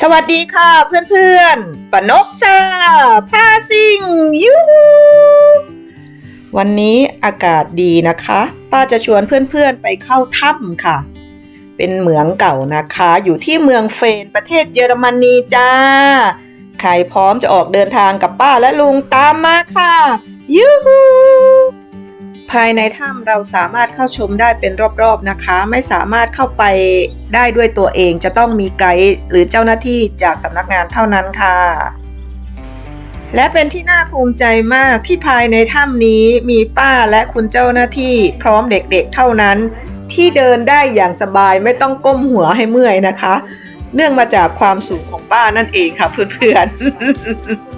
สวัสดีค่ะเพื่อนๆปนกชาพาซิงยูวันนี้อากาศดีนะคะ ป้าจะชวนเพื่อนๆไปเข้าถ้ำค่ะ เป็นเหมืองเก่านะคะ อยู่ที่เมืองเฟนประเทศเยอรมนีจ้า ใครพร้อมจะออกเดินทางกับป้าและลุงตามมาค่ะยูฮู ภายในถ้ำเราสามารถเข้าชมได้เป็นรอบๆนะคะ ไม่สามารถเข้าไปได้ด้วยตัวเองจะต้องมีไกด์หรือเจ้าหน้าที่จากสำนักงานเท่านั้นค่ะ และเป็นที่น่าภูมิใจมากที่ภายในถ้ำนี้มีป้าและคุณเจ้าหน้าที่พร้อมเด็กๆเท่านั้น ที่เดินได้อย่างสบายไม่ต้องก้มหัวให้เมื่อยนะคะ เนื่องมาจากความสูงของป้านั่นเองค่ะเพื่อนๆ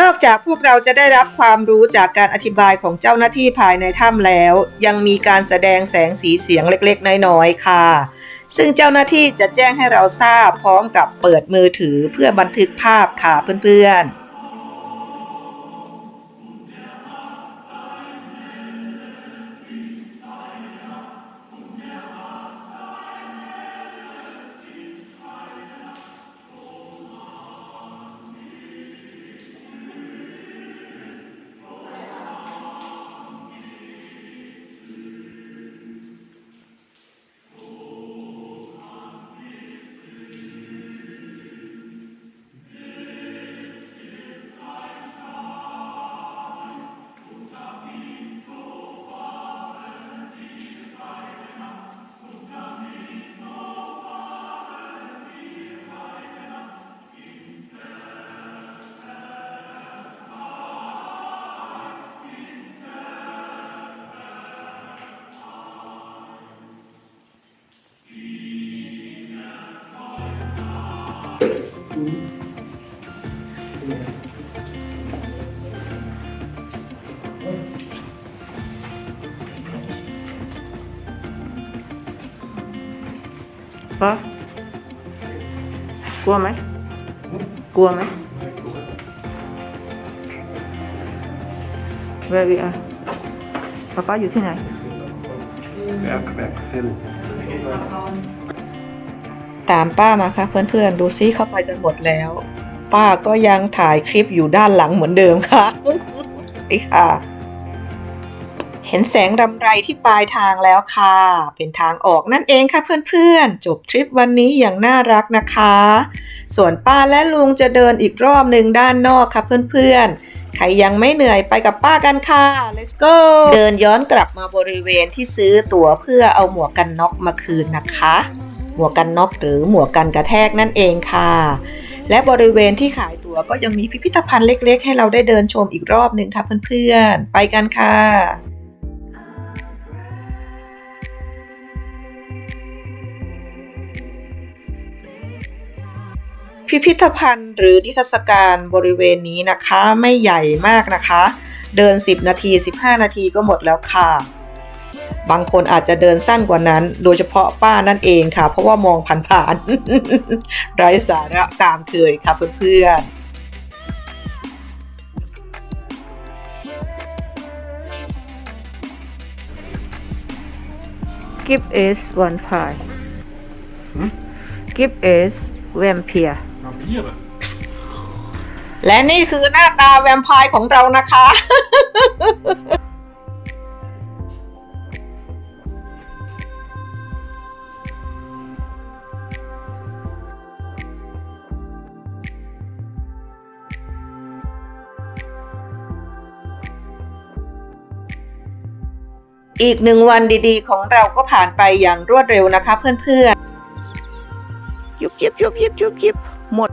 นอกจากพวกเราจะได้รับความรู้จากการอธิบายของเจ้าหน้าที่ภายในถ้ำแล้ว ยังมีการแสดงแสงสีเสียงเล็กๆ น้อยๆ ค่ะ ซึ่งเจ้าหน้าที่จะแจ้งให้เราทราบพร้อมกับเปิดมือถือเพื่อบันทึกภาพค่ะเพื่อนๆ ปะกลัวไหมกลัวไหม ตามป้ามาค่ะเพื่อนๆ ดูซิเข้าไปกันหมดแล้ว ป้าก็ยังถ่ายคลิปอยู่ด้านหลังเหมือนเดิมค่ะนี่ค่ะ เห็นแสงรำไรที่ปลายทางแล้วค่ะ เป็นทางออกนั่นเองค่ะเพื่อนๆ จบทริปวันนี้อย่างน่ารักนะคะ ส่วนป้าและลุงจะเดินอีกรอบหนึ่งด้านนอกค่ะเพื่อนๆใครยังไม่เหนื่อยไปกับป้ากันค่ะ let's go เดินย้อนกลับมาบริเวณที่ซื้อตั๋วเพื่อเอาหมวกกันน็อกมาคืนนะคะ หมวกกันน็อกหรือหมวกกันกระแทกนั่นเองค่ะ และบริเวณที่ขายตั๋วก็ยังมีพิพิธภัณฑ์เล็ก ๆ ให้เราได้เดินชมอีกรอบหนึ่งค่ะเพื่อนๆ ไปกันค่ะพิพิธภัณฑ์หรือนิทรรศการบริเวณนี้นะคะไม่ใหญ่มากนะคะ เดิน 10 นาที 15 นาทีก็หมดแล้วค่ะ บางคนอาจจะเดินสั้นกว่านั้น โดยเฉพาะป้านั่นเองค่ะ เพราะว่ามองผ่านๆไร้สาระตามเคยค่ะเพื่อนๆ Give us one pie Give us vampire Vampire? และนี่คือหน้าตาแวมไพร์ของเรานะคะ อีกหนึ่งวันดีๆ ของเราก็ผ่านไปอย่างรวดเร็วนะคะเพื่อนๆยุบยิบยุบยิบยุบยิบหมด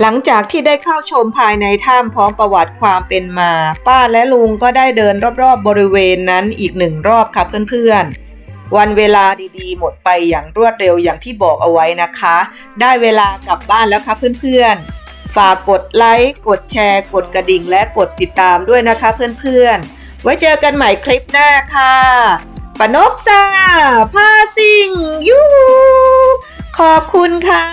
หลังจากที่ได้เข้าชมภายในถ้ำพร้อมประวัติความเป็นมา ป้าและลุงก็ได้เดินรอบๆบริเวณนั้นอีกหนึ่งรอบค่ะเพื่อนๆ วันเวลาดีๆ หมดไปอย่างรวดเร็วอย่างที่บอกเอาไว้นะคะ ได้เวลากลับบ้านแล้วค่ะเพื่อนๆ ฝากกดไลค์ กดแชร์ กดกระดิ่ง และกดติดตามด้วยนะคะเพื่อนๆ ไว้เจอกันใหม่คลิปหน้าค่ะปนกซาพาซิงยูขอบคุณค่ะ